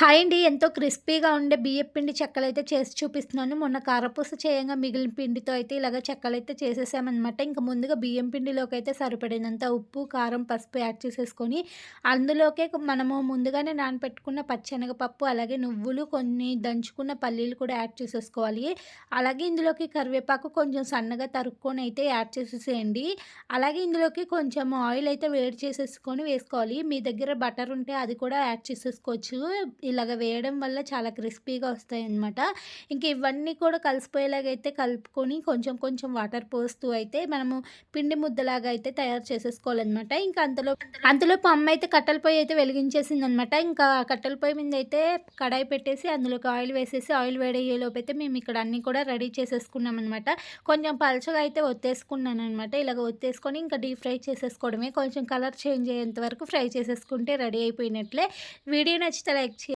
Hi అండి. ఎంతో క్రిస్పీగా ఉండే బియ్యం పిండి చెక్కలైతే చేసి చూపిస్తున్నాను. మొన్న కారపూస చేయంగా మిగిలిన పిండితో అయితే ఇలాగ చెక్కలైతే చేసేసామన్నమాట. ఇంకా ముందుగా బియ్యం పిండిలోకి అయితే సరిపడినంత ఉప్పు కారం పసుపు యాడ్ చేసేసుకొని అందులోకే మనము ముందుగానే నానపెట్టుకున్న పచ్చెనగపప్పు అలాగే నువ్వులు కొన్ని దంచుకున్న పల్లీలు కూడా యాడ్ చేసేసుకోవాలి. అలాగే ఇందులోకి కరివేపాకు కొంచెం సన్నగా తరుక్కొని అయితే యాడ్ చేసేసేయండి. అలాగే ఇందులోకి కొంచెం ఆయిల్ అయితే వేడి చేసేసుకొని వేసుకోవాలి. మీ దగ్గర బటర్ ఉంటే అది కూడా యాడ్ చేసేసుకోవచ్చు. ఇలాగ వేయడం వల్ల చాలా క్రిస్పీగా వస్తాయి అన్నమాట ఇంకా ఇవన్నీ కూడా కలిసిపోయేలాగా అయితే కలుపుకొని కొంచెం కొంచెం వాటర్ పోస్తూ అయితే మనము పిండి ముద్దలాగా అయితే తయారు చేసేసుకోవాలన్నమాట. ఇంకా అంతలో అంతలోపు అమ్మ అయితే కట్టెల పొయ్యి అయితే వెలిగించేసింది అనమాట ఇంకా కట్టెల పొయ్యి మీద అయితే కడాయి పెట్టేసి అందులోకి ఆయిల్ వేసేసి ఆయిల్ వేడయ్యేలోపు అయితే మేము ఇక్కడ అన్నీ కూడా రెడీ చేసేసుకున్నాం అనమాట కొంచెం పలచగా అయితే ఒత్తేసుకున్నాను అనమాట ఇలాగ ఒత్తేసుకొని ఇంకా డీప్ ఫ్రై చేసేసుకోవడమే. కొంచెం కలర్ చేంజ్ అయ్యేంత వరకు ఫ్రై చేసేసుకుంటే రెడీ అయిపోయినట్లే. వీడియో నచ్చితే లైక్ చేయండి.